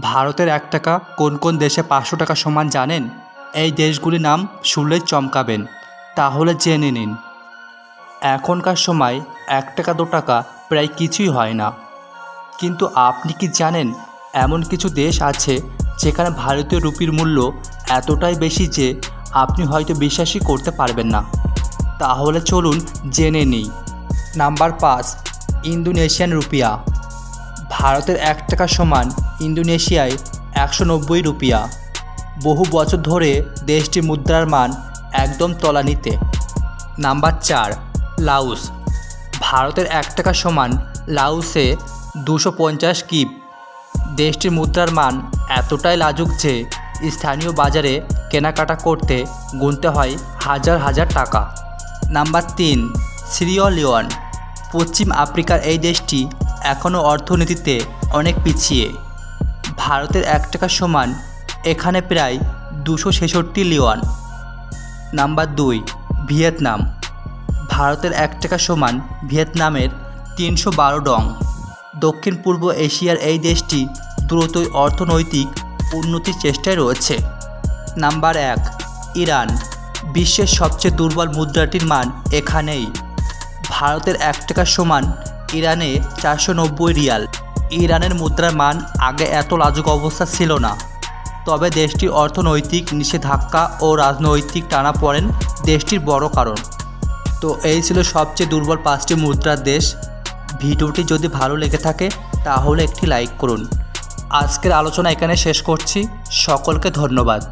ভারতের এক টাকা কোন কোন দেশে পাঁচশো টাকা সমান জানেন? এই দেশগুলির নাম শুনলেই চমকাবেন। তাহলে জেনে নিন। এখনকার সময় এক টাকা, দু টাকা প্রায় কিছুই হয় না। কিন্তু আপনি কি জানেন, এমন কিছু দেশ আছে যেখানে ভারতীয় রুপির মূল্য এতটাই বেশি যে আপনি হয়তো বিশ্বাসই করতে পারবেন না? তাহলে চলুন জেনে নিই। নাম্বার পাঁচ, ইন্দোনেশিয়ান রুপিয়া। ভারতের এক টাকা সমান ইন্দোনেশিয়ায় একশো নব্বই রুপিয়া। বহু বছর ধরে দেশটির মুদ্রার মান একদম তলানিতে। নাম্বার চার লাউস ভারতের এক টাকা সমান লাউসে দুশো পঞ্চাশ কিপ। দেশটির মুদ্রার মান এতটাই লাজুক যে স্থানীয় বাজারে কেনাকাটা করতে গুনতে হয় হাজার হাজার টাকা। নাম্বার তিন সিরিয়লিওন পশ্চিম আফ্রিকার এই দেশটি এখনও অর্থনীতিতে অনেক পিছিয়ে। ভারতের এক টাকা সমান এখানে প্রায় দুশো ছেষট্টি লিওয়ান। নাম্বার দুই, ভিয়েতনাম। ভারতের এক টাকা সমান ভিয়েতনামের তিনশো বারো ডং। দক্ষিণ পূর্ব এশিয়ার এই দেশটি দ্রুতই অর্থনৈতিক উন্নতির চেষ্টায় রয়েছে। নাম্বার এক, ইরান। বিশ্বের সবচেয়ে দুর্বল মুদ্রাটির মান এখানেই। ভারতের এক টাকা সমান ইরানে চারশো নব্বই রিয়াল। ইরানের মুদ্রার মান আগে এত লাজুক অবস্থা ছিল না। তবে দেশটির অর্থনৈতিক নিষেধাজ্ঞা ও রাজনৈতিক টানা পড়েন দেশটির বড় কারণ। তো এই ছিল সবচেয়ে দুর্বল পাঁচটি মুদ্রার দেশ। ভিডিওটি যদি ভালো লেগে থাকে, তাহলে একটি লাইক করুন। আজকের আলোচনা এখানে শেষ করছি। সকলকে ধন্যবাদ।